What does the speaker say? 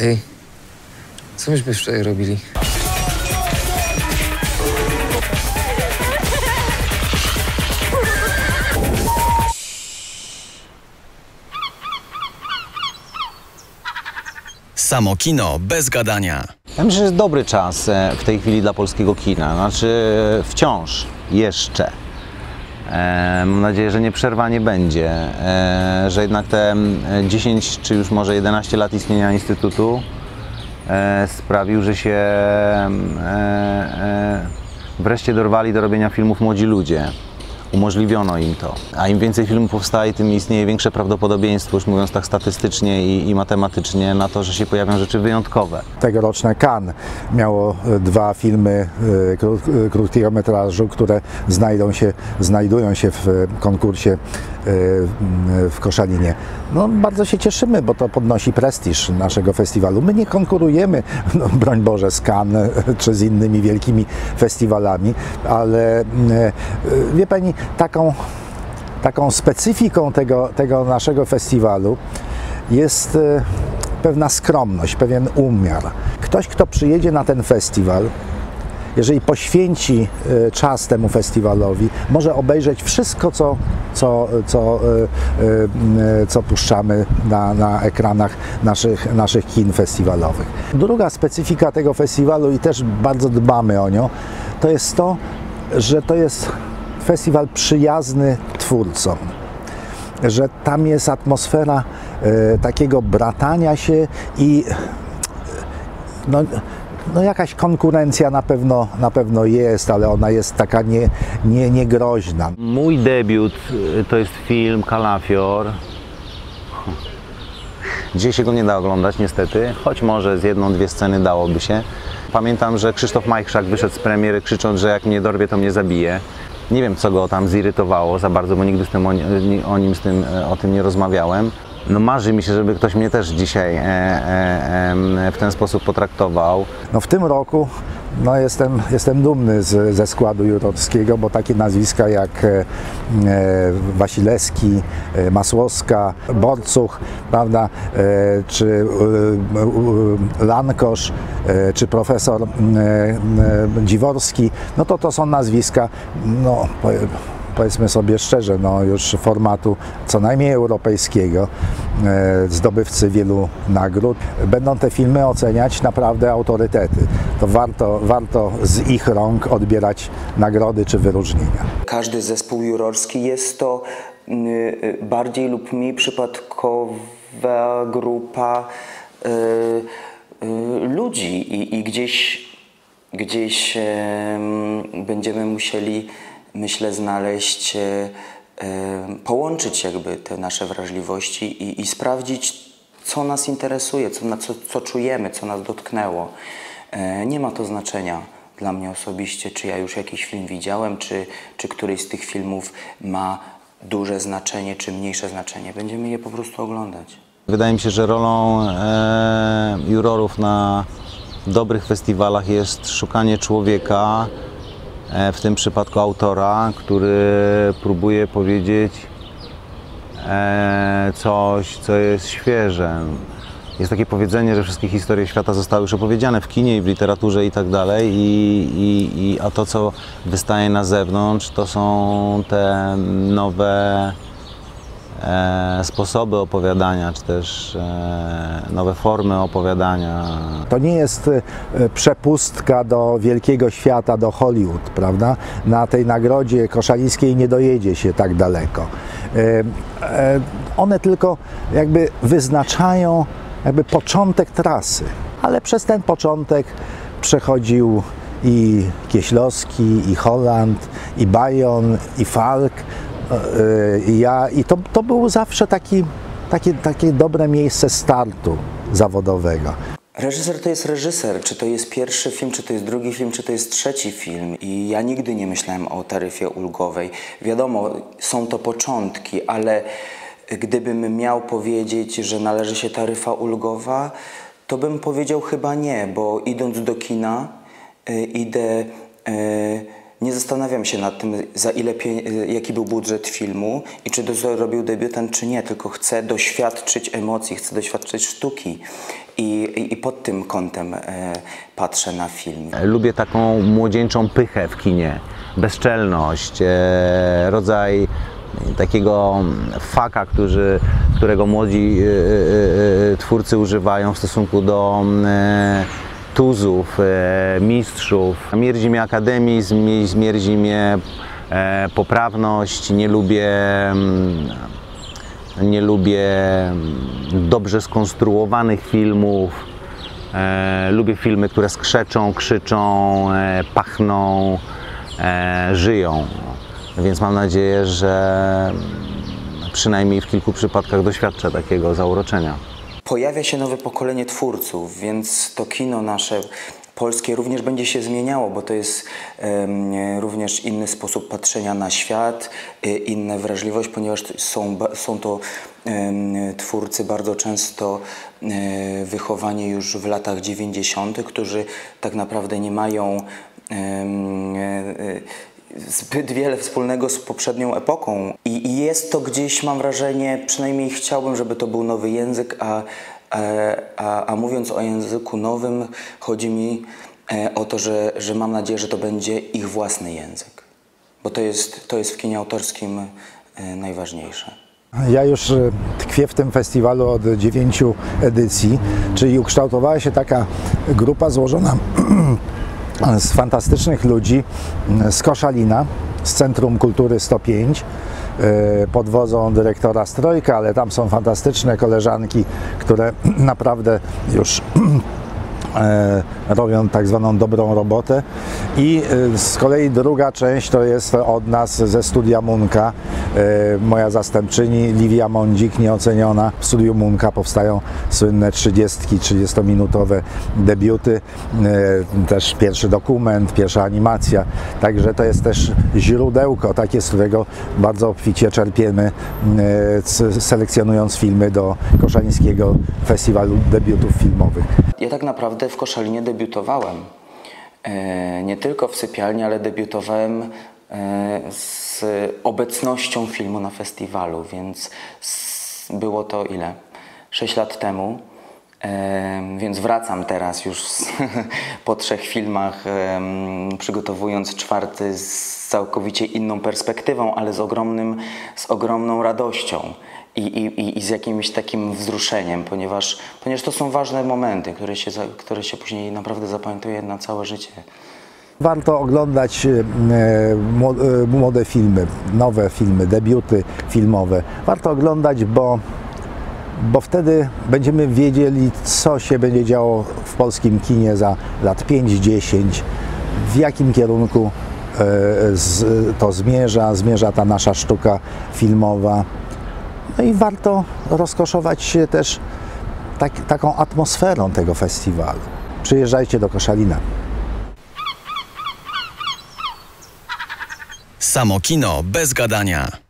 Ej, co myśmy wczoraj robili? Samo kino bez gadania. Ja myślę, że jest dobry czas e, w tej chwili dla polskiego kina. Znaczy wciąż, jeszcze. E, mam nadzieję, że nieprzerwanie będzie, e, że jednak te mm, 10 czy już może 11 lat istnienia Instytutu e, sprawił, że się wreszcie dorwali do robienia filmów młodzi ludzie. Umożliwiono im to. A im więcej filmów powstaje, tym istnieje większe prawdopodobieństwo, już mówiąc tak statystycznie i, i matematycznie, na to, że się pojawią rzeczy wyjątkowe. Tegoroczne Cannes miało e, dwa filmy e, kró- e, krótkiego które znajdą się, znajdują się w konkursie w Koszalinie. No, bardzo się cieszymy, bo to podnosi prestiż naszego festiwalu. My nie konkurujemy, no, broń Boże, z Cannes czy z innymi wielkimi festiwalami, ale m, e, wie Pani, taką, taką specyfiką tego, tego naszego festiwalu jest e, pewna skromność, pewien umiar. Ktoś, kto przyjedzie na ten festiwal, jeżeli poświęci e, czas temu festiwalowi, może obejrzeć wszystko, co, co, co, e, co puszczamy na, na ekranach naszych, naszych kin festiwalowych. Druga specyfika tego festiwalu, i też bardzo dbamy o nią, to jest to, że to jest festiwal przyjazny twórcom że tam jest atmosfera e, takiego bratania się i no, no jakaś konkurencja na pewno, na pewno jest, ale ona jest taka nie, nie, niegroźna. Mój debiut y, to jest film Kalafior. Dzisiaj się go nie da oglądać niestety, choć może z jedną, dwie sceny dałoby się. Pamiętam, że Krzysztof Majchrzak wyszedł z premiery krzycząc, że jak mnie dorwie, to mnie zabije. Nie wiem, co go tam zirytowało za bardzo, bo nigdy z tym o, o nim z tym, e, o tym nie rozmawiałem. No marzy mi się, żeby ktoś mnie też dzisiaj e, e, em, w ten sposób potraktował. No w tym roku no jestem, jestem dumny z, ze składu jurorskiego, bo takie nazwiska jak e, e, Wasilewski, e, Masłowska, Borcuch, prawda, czy Lankosz, czy profesor Dziworski, no to to są nazwiska, no powiedzmy sobie szczerze, no już formatu co najmniej europejskiego, e, zdobywcy wielu nagród. Będą te filmy oceniać naprawdę autorytety. To warto, warto z ich rąk odbierać nagrody czy wyróżnienia. Każdy zespół jurorski jest to y, y, bardziej lub mniej przypadkowa grupa y, ludzi i, i gdzieś, gdzieś em, będziemy musieli, myślę, znaleźć, e, em, połączyć jakby te nasze wrażliwości i, i sprawdzić, co nas interesuje, co, co, co czujemy, co nas dotknęło. E, Nie ma to znaczenia dla mnie osobiście, czy ja już jakiś film widziałem, czy, czy któryś z tych filmów ma duże znaczenie, czy mniejsze znaczenie. Będziemy je po prostu oglądać. Wydaje mi się, że rolą e, jurorów na dobrych festiwalach jest szukanie człowieka, e, w tym przypadku autora, który próbuje powiedzieć e, coś, co jest świeże. Jest takie powiedzenie, że wszystkie historie świata zostały już opowiedziane w kinie i w literaturze i tak dalej, i, i, i, a to, co wystaje na zewnątrz, to są te nowe e, sposoby opowiadania, czy też e, nowe formy opowiadania. To nie jest e, przepustka do wielkiego świata, do Hollywood, prawda? Na tej nagrodzie koszalińskiej nie dojedzie się tak daleko. E, e, One tylko jakby wyznaczają jakby początek trasy, ale przez ten początek przechodził i Kieślowski, i Holland, i Bajon, i Falk, e, ja, i to, to było zawsze taki, takie, takie dobre miejsce startu zawodowego. Reżyser to jest reżyser. Czy to jest pierwszy film, czy to jest drugi film, czy to jest trzeci film. I ja nigdy nie myślałem o taryfie ulgowej. Wiadomo, są to początki, ale gdybym miał powiedzieć, że należy się taryfa ulgowa, to bym powiedział chyba nie, bo idąc do kina, y, idę. y, nie zastanawiam się nad tym, za ile y, jaki był budżet filmu i czy to zrobił debiutant, czy nie, tylko chcę doświadczyć emocji, chcę doświadczyć sztuki. i, i, i pod tym kątem e, patrzę na film. Lubię taką młodzieńczą pychę w kinie, bezczelność, e, rodzaj takiego faka, którego młodzi e, e, e, twórcy używają w stosunku do e, tuzów, e, mistrzów. Mierdzi mnie akademizm, mi- mierdzi mnie e, poprawność, nie lubię mm, nie lubię mm, dobrze skonstruowanych filmów. E, lubię filmy, które skrzeczą, krzyczą, pachną, żyją. Więc mam nadzieję, że mm, przynajmniej w kilku przypadkach doświadczę takiego zauroczenia. Pojawia się nowe pokolenie twórców, więc to kino nasze polskie również będzie się zmieniało, bo to jest również inny sposób patrzenia na świat, y, inna wrażliwość, ponieważ są, są to twórcy bardzo często e, wychowani już w latach 90., którzy tak naprawdę nie mają e, e, zbyt wiele wspólnego z poprzednią epoką. I, jest to gdzieś, mam wrażenie, przynajmniej chciałbym, żeby to był nowy język, a, e, a, a mówiąc o języku nowym, chodzi mi e, o to, że, że mam nadzieję, że to będzie ich własny język. Bo to jest, to jest w kinie autorskim e, najważniejsze. Ja już tkwię w tym festiwalu od dziewięciu edycji, czyli ukształtowała się taka grupa złożona z fantastycznych ludzi m, z Koszalina, z Centrum Kultury 105, e, pod wodzą dyrektora Strojka, ale tam są fantastyczne koleżanki, które naprawdę już e, robią tak zwaną dobrą robotę. I e, z kolei druga część to jest od nas ze studia Munka. E, moja zastępczyni Livia Mondzik, nieoceniona. W studiu Munka powstają słynne 30, 30-minutowe debiuty. E, też pierwszy dokument, pierwsza animacja. Także to jest też źródełko takie, z którego bardzo obficie czerpiemy, selekcjonując filmy do Koszalińskiego Festiwalu Debiutów Filmowych. Ja tak naprawdę w Koszalinie debiutowałem. E, nie tylko w sypialni, ale debiutowałem e, z obecnością filmu na festiwalu, więc było to ile? 6 lat temu. E, więc wracam teraz już po trzech filmach, przygotowując czwarty z całkowicie inną perspektywą, ale z, ogromnym, z ogromną radością i, i, i z jakimś takim wzruszeniem, ponieważ, ponieważ to są ważne momenty, które się, które się później naprawdę zapamiętuje na całe życie. Warto oglądać e, mło- e, młode filmy, nowe filmy, debiuty filmowe. Warto oglądać, bo, bo wtedy będziemy wiedzieli, co się będzie działo w polskim kinie za lat 5-10, w jakim kierunku e, to zmierza, zmierza ta nasza sztuka filmowa. No i warto rozkoszować się też tak, taką atmosferą tego festiwalu. Przyjeżdżajcie do Koszalina. Samo kino bez gadania.